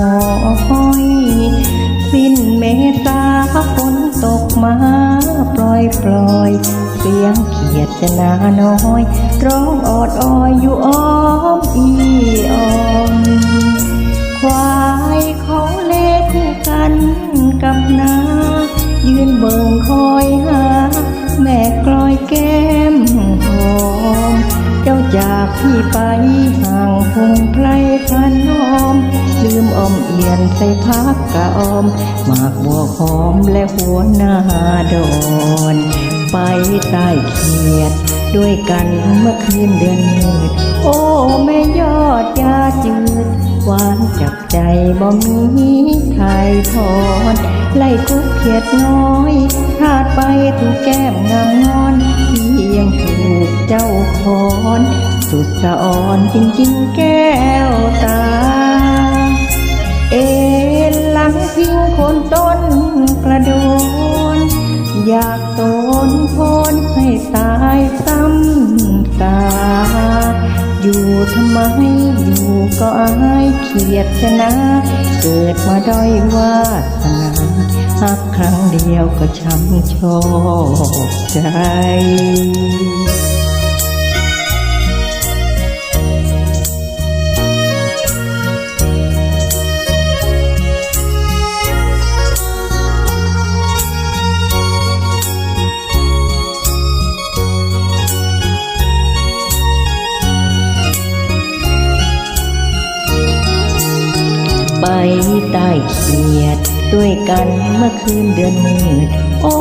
น้อยสิ้นเมตาฝนตกมาปล่อยปล่อย เสียงเขียดจะนาน้อย ร้องออดอ้อยอยู่อ้อมอีออมควายเขาเล็กกันกับนายืนเบิ่งคอยหา แม่กลอยแก้มหอม เจ้าจากพี่ไปห่างคงไพลพันน้อม ใส่พักกะออมหมากบัวหอมและหัวหน้าดอนไปใต้เขียด ด้วยกันเมื่อคืนเดือนมืดโอ้แม่ยอดยาจืดหวานจับใจบ่มีไทยทอนไล่กุกเขียดน้อยพลาดไปถูกแก้มงามงอนพี่ยังถูกเจ้าคอน สุดสะอ่อนจริงๆแก้วตา นโพนให้ตายซ้ำตา อยู่ทำไมอยู่ก็อายเขียดชนะ เกิดมาด้อยวาสนาหักครั้งเดียวก็ช้ำชอกใจ ไปใต้เขียด ด้วยกันเมื่อคืนเดือนมืด โอ้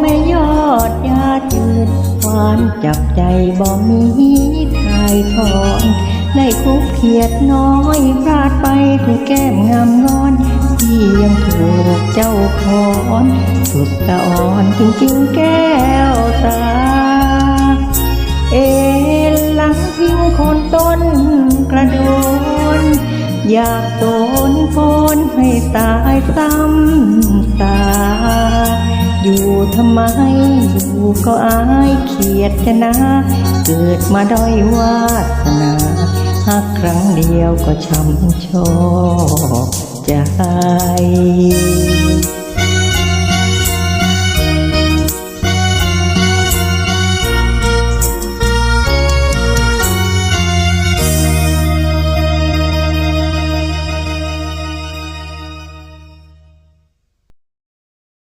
แม่ยอดยาจืดหวานจับใจบ่มีทายทอนได้คุกเขียดน้อยพลาดไปถูกแก้มงามงอนที่ยังถูกเจ้าคอนสุดสะอ่อนจริงๆแก้วตา เอหลังพิงคนต้นกระโดนอยากโดน โฟนให้ตายซ้ำตา อยู่ทำไม อยู่ก็อายเขียดชนะ เกิดมาด้อยวาสนาหากครั้งเดียวก็ช้ำชอกใจ